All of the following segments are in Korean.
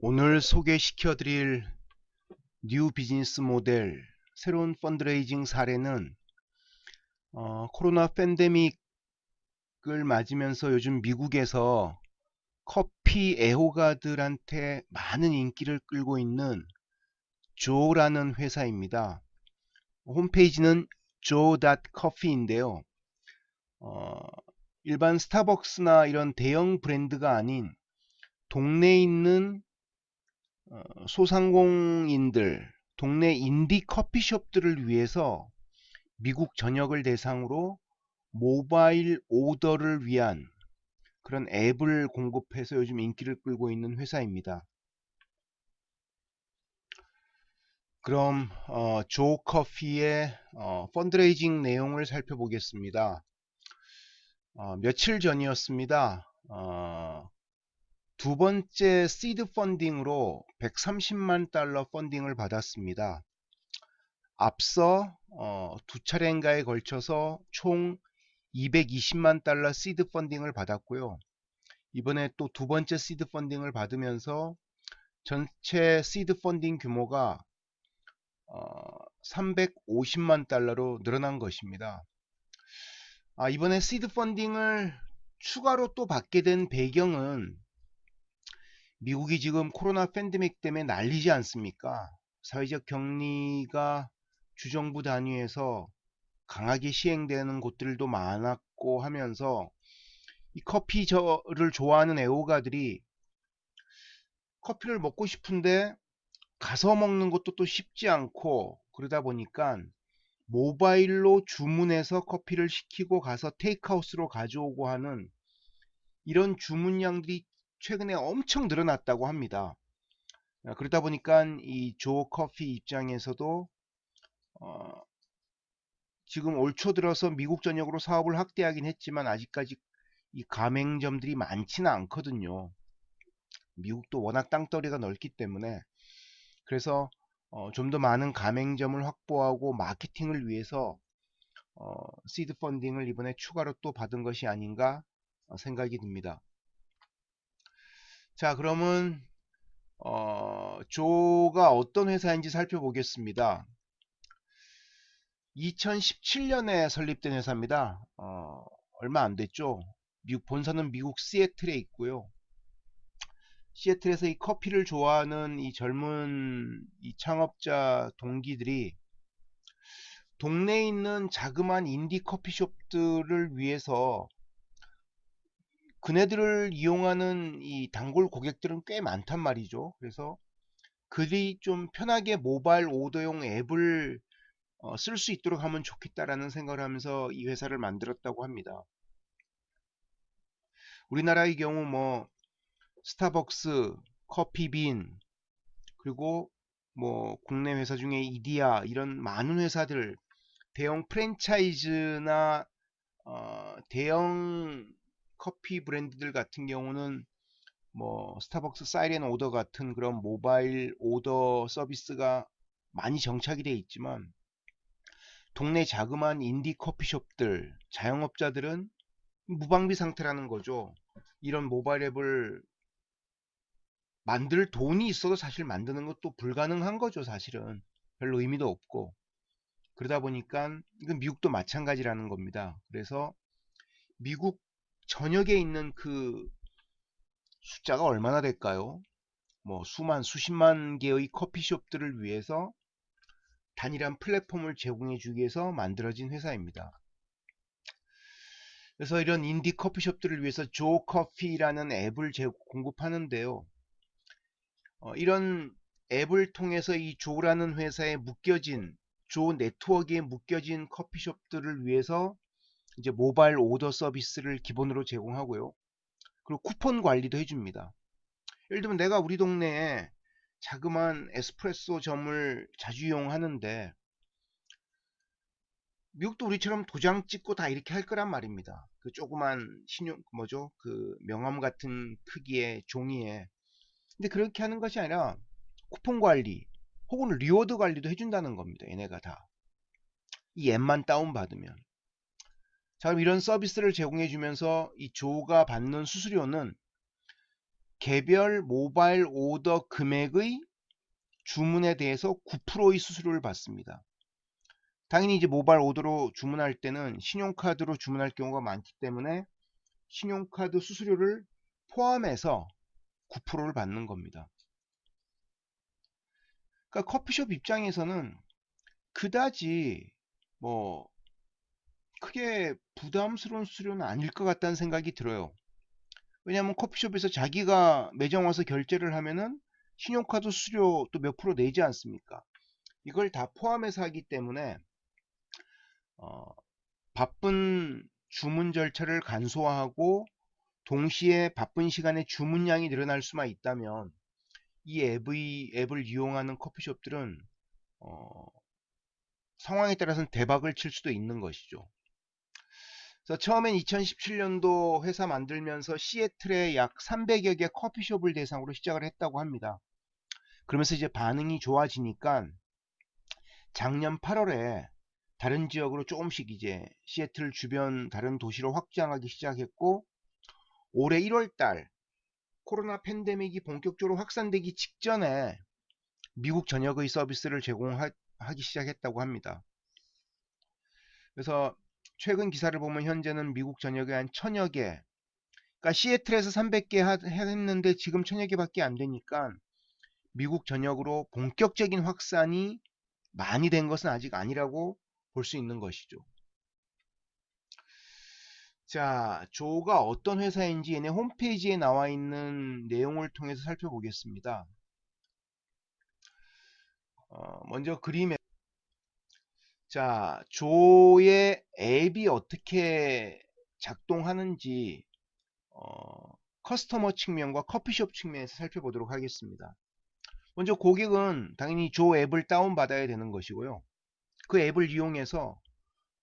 오늘 소개시켜 드릴 뉴 비즈니스 모델 새로운 펀드레이징 사례는 어, 코로나 팬데믹을 맞으면서 요즘 미국에서 커피 애호가들한테 많은 인기를 끌고 있는 조라는 회사입니다. 홈페이지는 joe.coffee인데요. 어, 일반 스타벅스나 이런 대형 브랜드가 아닌 동네에 있는 어, 소상공인들, 동네 인디 커피숍들을 위해서 미국 전역을 대상으로 모바일 오더를 위한 그런 앱을 공급해서 요즘 인기를 끌고 있는 회사입니다. 그럼 어, 조 커피의 어, 펀드레이징 내용을 살펴보겠습니다. 어, 며칠 전이었습니다. 어, 두 번째 시드 펀딩으로 130만 달러 펀딩을 받았습니다. 앞서 어, 두 차례인가에 걸쳐서 총 220만 달러 시드 펀딩을 받았고요. 이번에 또 두 번째 시드 펀딩을 받으면서 전체 시드 펀딩 규모가 어, 350만 달러로 늘어난 것입니다. 아, 이번에 시드 펀딩을 추가로 또 받게 된 배경은 미국이 지금 코로나 팬데믹 때문에 난리지 않습니까? 사회적 격리가 주정부 단위에서 강하게 시행되는 곳들도 많았고 하면서 이 커피를 좋아하는 애호가들이 커피를 먹고 싶은데 가서 먹는 것도 또 쉽지 않고 그러다 보니까 모바일로 주문해서 커피를 시키고 가서 테이크아웃으로 가져오고 하는 이런 주문량들이 최근에 엄청 늘어났다고 합니다. 아, 그러다 보니까 이 조 커피 입장에서도 어, 지금 올 초 들어서 미국 전역으로 사업을 확대하긴 했지만 아직까지 이 가맹점들이 많지는 않거든요. 미국도 워낙 땅덩이가 넓기 때문에 그래서 어, 좀 더 많은 가맹점을 확보하고 마케팅을 위해서 어, 시드 펀딩을 이번에 추가로 또 받은 것이 아닌가 어, 생각이 듭니다. 자 그러면 어, 조가 어떤 회사인지 살펴보겠습니다. 2017년에 설립된 회사입니다. 어, 얼마 안 됐죠. 미국 본사는 미국 시애틀에 있고요. 시애틀에서 이 커피를 좋아하는 이 젊은 이 창업자 동기들이 동네에 있는 자그마한 인디 커피숍들을 위해서 그네들을 이용하는 이 단골 고객들은 꽤 많단 말이죠. 그래서 그들이 좀 편하게 모바일 오더용 앱을 어, 쓸 수 있도록 하면 좋겠다라는 생각을 하면서 이 회사를 만들었다고 합니다. 우리나라의 경우 뭐 스타벅스, 커피빈, 그리고 뭐 국내 회사 중에 이디야 이런 많은 회사들 대형 프랜차이즈나 어, 대형 커피 브랜드들 같은 경우는 뭐 스타벅스 사이렌 오더 같은 그런 모바일 오더 서비스가 많이 정착이 되어 있지만 동네 자그마한 인디 커피숍들 자영업자들은 무방비 상태라는 거죠. 이런 모바일 앱을 만들 돈이 있어도 사실 만드는 것도 불가능한 거죠, 사실은. 별로 의미도 없고. 그러다 보니까 이건 미국도 마찬가지라는 겁니다. 그래서 미국 전역에 있는 그 숫자가 얼마나 될까요? 뭐 수만 수십만 개의 커피숍들을 위해서 단일한 플랫폼을 제공해 주기 위해서 만들어진 회사입니다. 그래서 이런 인디 커피숍들을 위해서 조 커피라는 앱을 공급하는데요. 어, 이런 앱을 통해서 이 조라는 회사에 묶여진 조 네트워크에 묶여진 커피숍들을 위해서 이제 모바일 오더 서비스를 기본으로 제공하고요. 그리고 쿠폰 관리도 해줍니다. 예를 들면 내가 우리 동네에 자그마한 에스프레소 점을 자주 이용하는데 미국도 우리처럼 도장 찍고 다 이렇게 할 거란 말입니다. 그 조그만 신용 뭐죠? 그 명함 같은 크기의 종이에 근데 그렇게 하는 것이 아니라 쿠폰 관리 혹은 리워드 관리도 해준다는 겁니다. 얘네가 다. 이 앱만 다운받으면. 자, 그럼 이런 서비스를 제공해 주면서 이 조가 받는 수수료는 개별 모바일 오더 금액의 주문에 대해서 9%의 수수료를 받습니다. 당연히 이제 모바일 오더로 주문할 때는 신용카드로 주문할 경우가 많기 때문에 신용카드 수수료를 포함해서 9%를 받는 겁니다. 그러니까 커피숍 입장에서는 그다지 뭐 크게 부담스러운 수수료는 아닐 것 같다는 생각이 들어요. 왜냐하면 커피숍에서 자기가 매장 와서 결제를 하면은 신용카드 수수료 또 몇 프로 내지 않습니까? 이걸 다 포함해서 하기 때문에 어, 바쁜 주문 절차를 간소화하고 동시에 바쁜 시간에 주문량이 늘어날 수만 있다면 이 앱의, 앱을 이용하는 커피숍들은 어, 상황에 따라서는 대박을 칠 수도 있는 것이죠. 그래서 처음엔 2017년도 회사 만들면서 시애틀에 약 300여 개 커피숍을 대상으로 시작을 했다고 합니다. 그러면서 이제 반응이 좋아지니까 작년 8월에 다른 지역으로 조금씩 이제 시애틀 주변 다른 도시로 확장하기 시작했고 올해 1월 달 코로나 팬데믹이 본격적으로 확산되기 직전에 미국 전역의 서비스를 제공하기 시작했다고 합니다. 그래서 최근 기사를 보면 현재는 미국 전역에 한 천여 개 그러니까 시애틀에서 300개 했는데 지금 천여 개밖에 안 되니까 미국 전역으로 본격적인 확산이 많이 된 것은 아직 아니라고 볼 수 있는 것이죠. 자, 조가 어떤 회사인지 얘네 홈페이지에 나와 있는 내용을 통해서 살펴보겠습니다. 어, 먼저 그림에 자, 조의 앱이 어떻게 작동하는지 어, 커스터머 측면과 커피숍 측면에서 살펴보도록 하겠습니다. 먼저 고객은 당연히 조 앱을 다운받아야 되는 것이고요. 그 앱을 이용해서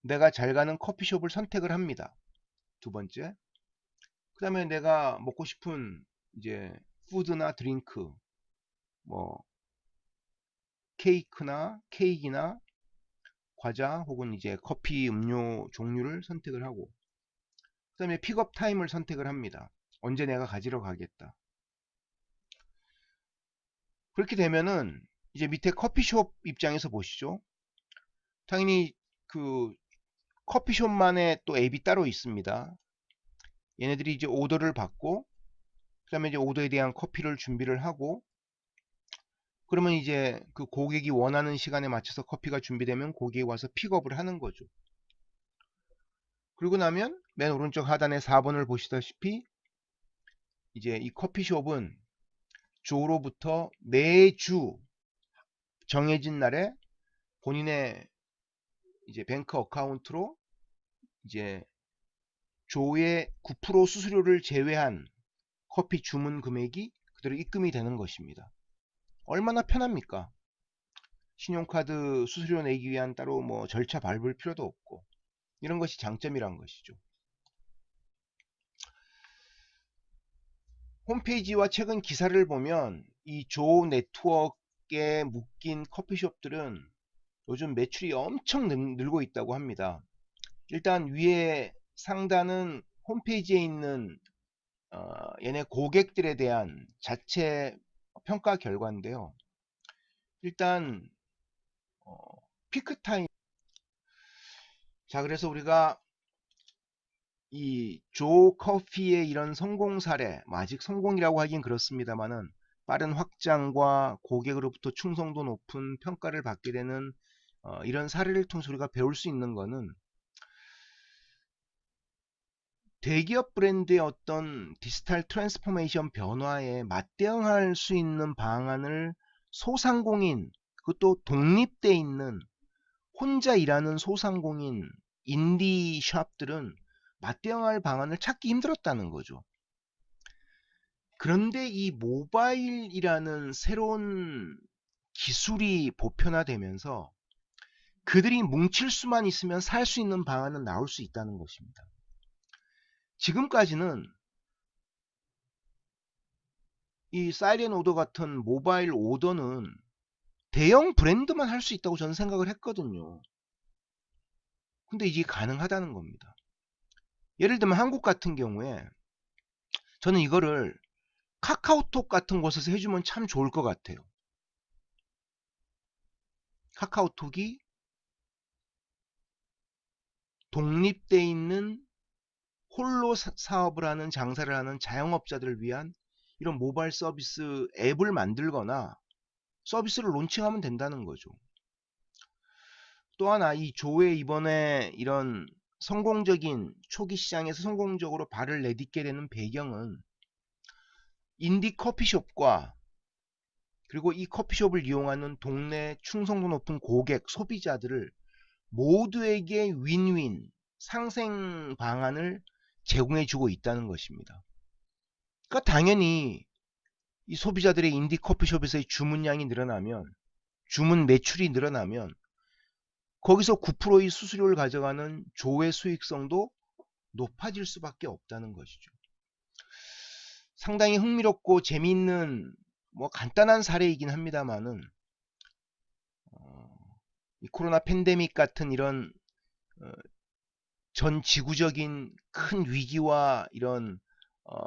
내가 잘 가는 커피숍을 선택을 합니다. 두 번째. 그 다음에 내가 먹고 싶은 이제 푸드나 드링크, 뭐 케이크나 케이크나 과자 혹은 이제 커피 음료 종류를 선택을 하고 그 다음에 픽업 타임을 선택을 합니다. 언제 내가 가지러 가겠다. 그렇게 되면은 이제 밑에 커피숍 입장에서 보시죠. 당연히 그 커피숍만의 또 앱이 따로 있습니다. 얘네들이 이제 오더를 받고 그 다음에 이제 오더에 대한 커피를 준비를 하고 그러면 이제 그 고객이 원하는 시간에 맞춰서 커피가 준비되면 고객이 와서 픽업을 하는 거죠. 그리고 나면 맨 오른쪽 하단에 4번을 보시다시피 이제 이 커피숍은 조로부터 매주 정해진 날에 본인의 이제 뱅크 어카운트로 이제 조의 9% 수수료를 제외한 커피 주문 금액이 그대로 입금이 되는 것입니다. 얼마나 편합니까? 신용카드 수수료 내기 위한 따로 뭐 절차 밟을 필요도 없고 이런 것이 장점이란 것이죠. 홈페이지와 최근 기사를 보면 이 조 네트워크에 묶인 커피숍들은 요즘 매출이 엄청 늘 고 있다고 합니다. 일단 위에 상단은 홈페이지에 있는 어, 얘네 고객들에 대한 자체 평가 결과인데요. 일단 어, 피크 타임 자 그래서 우리가 이 조 커피의 이런 성공 사례 뭐 아직 성공이라고 하긴 그렇습니다만은 빠른 확장과 고객으로부터 충성도 높은 평가를 받게 되는 어, 이런 사례를 통해서 우리가 배울 수 있는 것은 대기업 브랜드의 어떤 디지털 트랜스포메이션 변화에 맞대응할 수 있는 방안을 소상공인 그것도 독립돼 있는 혼자 일하는 소상공인 인디 샵들은 맞대응할 방안을 찾기 힘들었다는 거죠. 그런데 이 모바일이라는 새로운 기술이 보편화되면서 그들이 뭉칠 수만 있으면 살 수 있는 방안은 나올 수 있다는 것입니다. 지금까지는 이 사이렌 오더 같은 모바일 오더는 대형 브랜드만 할 수 있다고 저는 생각을 했거든요. 근데 이게 가능하다는 겁니다. 예를 들면 한국 같은 경우에 저는 이거를 카카오톡 같은 곳에서 해주면 참 좋을 것 같아요. 카카오톡이 독립돼 있는 홀로 사- 사업을 하는 장사를 하는 자영업자들을 위한 이런 모바일 서비스 앱을 만들거나 서비스를 론칭하면 된다는 거죠. 또 하나 이 조의 이번에 이런 성공적인 초기 시장에서 성공적으로 발을 내딛게 되는 배경은 인디 커피숍과 그리고 이 커피숍을 이용하는 동네 충성도 높은 고객, 소비자들을 모두에게 윈윈 상생 방안을 제공해 주고 있다는 것입니다. 그러니까 당연히 이 소비자들의 인디 커피숍에서의 주문량이 늘어나면 주문 매출이 늘어나면 거기서 9%의 수수료를 가져가는 조의 수익성도 높아질 수밖에 없다는 것이죠. 상당히 흥미롭고 재미있는 뭐 간단한 사례이긴 합니다만은 어, 이 코로나 팬데믹 같은 이런 어, 전 지구적인 큰 위기와 이런 어,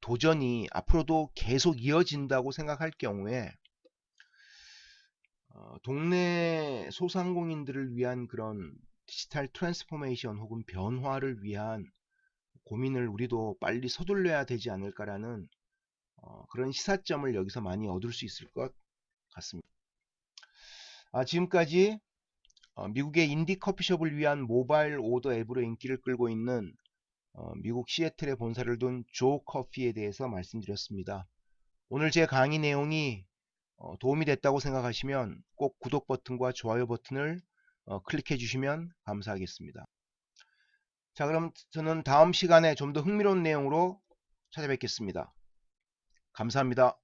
도전이 앞으로도 계속 이어진다고 생각할 경우에 어, 동네 소상공인들을 위한 그런 디지털 트랜스포메이션 혹은 변화를 위한 고민을 우리도 빨리 서둘러야 되지 않을까라는 어, 그런 시사점을 여기서 많이 얻을 수 있을 것 같습니다. 아, 지금까지 어, 미국의 인디 커피숍을 위한 모바일 오더 앱으로 인기를 끌고 있는 어, 미국 시애틀에 본사를 둔 조 커피에 대해서 말씀드렸습니다. 오늘 제 강의 내용이 어, 도움이 됐다고 생각하시면 꼭 구독 버튼과 좋아요 버튼을 어, 클릭해 주시면 감사하겠습니다. 자 그럼 저는 다음 시간에 좀 더 흥미로운 내용으로 찾아뵙겠습니다. 감사합니다.